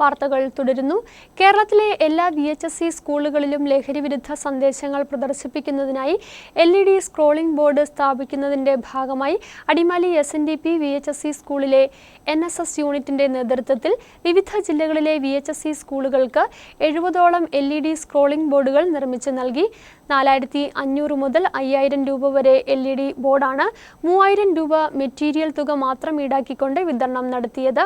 വാർത്തകൾ തുടരുന്നു. കേരളത്തിലെ എല്ലാ വി എച്ച് എസ് സി സ്കൂളുകളിലും ലഹരി വിരുദ്ധ സന്ദേശങ്ങൾ പ്രദർശിപ്പിക്കുന്നതിനായി L E D scrolling board സ്ഥാപിക്കുന്നതിന്റെ ഭാഗമായി Adimali S N D P V H S C സ്കൂളിലെ എൻ എസ് എസ് യൂണിറ്റിന്റെ നേതൃത്വത്തിൽ വിവിധ ജില്ലകളിലെ വി എച്ച് എസ് സി സ്കൂളുകൾക്ക് എഴുപതോളം എൽ ഇ ഡി സ്ക്രോളിംഗ് ബോർഡുകൾ നിർമ്മിച്ച് നൽകി. നാലായിരത്തി അഞ്ഞൂറ് മുതൽ അയ്യായിരം രൂപ വരെ എൽ ഇ ഡി ബോർഡാണ് മൂവായിരം രൂപ മെറ്റീരിയൽ തുക മാത്രം ഈടാക്കിക്കൊണ്ട് വിതരണം നടത്തിയത്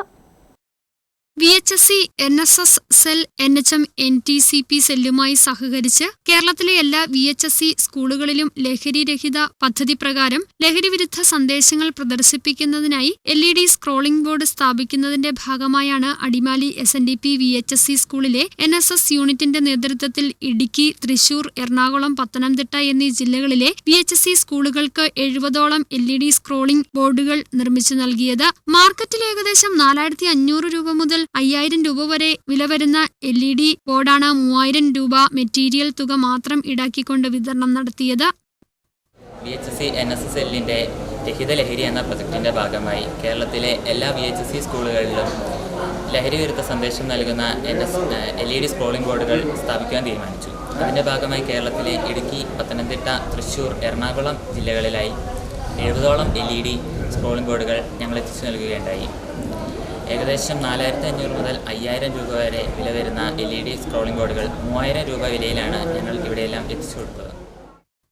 V H S C N S S cell N H M N T C P സെല്ലുമായി സഹകരിച്ച് കേരളത്തിലെ എല്ലാ വി എച്ച് എസ് സി സ്കൂളുകളിലും ലഹരി രഹിത പദ്ധതി പ്രകാരം ലഹരി വിരുദ്ധ സന്ദേശങ്ങൾ പ്രദർശിപ്പിക്കുന്നതിനായി L E D scrolling board സ്ഥാപിക്കുന്നതിന്റെ ഭാഗമായാണ് Adimali S N D P V H S C സ്കൂളിലെ എൻ എസ് എസ് യൂണിറ്റിന്റെ നേതൃത്വത്തിൽ ഇടുക്കി തൃശൂർ എറണാകുളം പത്തനംതിട്ട എന്നീ ജില്ലകളിലെ വി എച്ച് എസ് സി സ്കൂളുകൾക്ക് എഴുപതോളം എൽ ഇ ഡി സ്ക്രോളിംഗ് ബോർഡുകൾ നിർമ്മിച്ചു നൽകിയത്. മാർക്കറ്റിൽ ഏകദേശം നാലായിരത്തി അഞ്ഞൂറ് രൂപ മുതൽ അയ്യായിരം രൂപ വരെ വില വരുന്ന എൽ ഇ ഡി ബോർഡാണ് മൂവായിരം രൂപ മെറ്റീരിയൽ തുക മാത്രം ഈടാക്കിക്കൊണ്ട് വിതരണം നടത്തിയത്. V H C N S S എല്ലിന്റെ രഹിത ലഹരി എന്ന പ്രൊജക്റ്റിന്റെ ഭാഗമായി കേരളത്തിലെ എല്ലാ വി എച്ച് സി സ്കൂളുകളിലും ലഹരി വിരുദ്ധ സന്ദേശം നൽകുന്ന N S L E D scrolling ബോർഡുകൾ സ്ഥാപിക്കാൻ തീരുമാനിച്ചു. അതിന്റെ ഭാഗമായി കേരളത്തിലെ ഇടുക്കി പത്തനംതിട്ട തൃശ്ശൂർ എറണാകുളം ജില്ലകളിലായി എഴുപതോളം എൽ ഇ ഡി സ്ക്രോളിംഗ് ബോർഡുകൾ ഞങ്ങൾ എത്തിച്ചു നൽകുകയുണ്ടായി. ഏകദേശം നാലായിരത്തി അഞ്ഞൂറ് മുതൽ അയ്യായിരം രൂപ വരെ വില വരുന്ന എൽ ഇ ഡി സ്ക്രോളിംഗ് ബോർഡുകൾ മൂവായിരം രൂപ വിലയിലാണ് ഞങ്ങൾ ഇവിടെയെല്ലാം എത്തിച്ചു കൊടുത്തത്.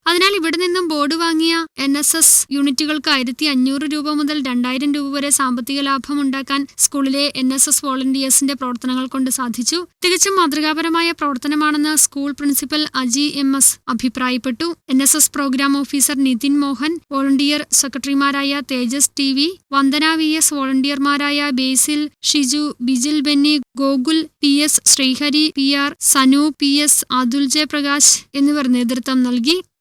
അതിനാൽ ഇവിടെ നിന്നും ബോർഡ് വാങ്ങിയ എൻ എസ് എസ് യൂണിറ്റുകൾക്ക് ആയിരത്തി അഞ്ഞൂറ് രൂപ മുതൽ രണ്ടായിരം രൂപ വരെ സാമ്പത്തിക ലാഭം ഉണ്ടാക്കാൻ സ്കൂളിലെ എൻ എസ് എസ് വോളണ്ടിയേഴ്സിന്റെ പ്രവർത്തനങ്ങൾ കൊണ്ട് സാധിച്ചു. തികച്ചും മാതൃകാപരമായ പ്രവർത്തനമാണെന്ന് school principal Aji M S അഭിപ്രായപ്പെട്ടു. N S S programme officer Nithin Mohan volunteer സെക്രട്ടറിമാരായ Thejas T V Vandana V S വോളണ്ടിയർമാരായ Basil Shiju Bijil Benny Gokul P S Sreehari P R Sanu P S Athul Prakash എന്നിവർ നേതൃത്വം നൽകി.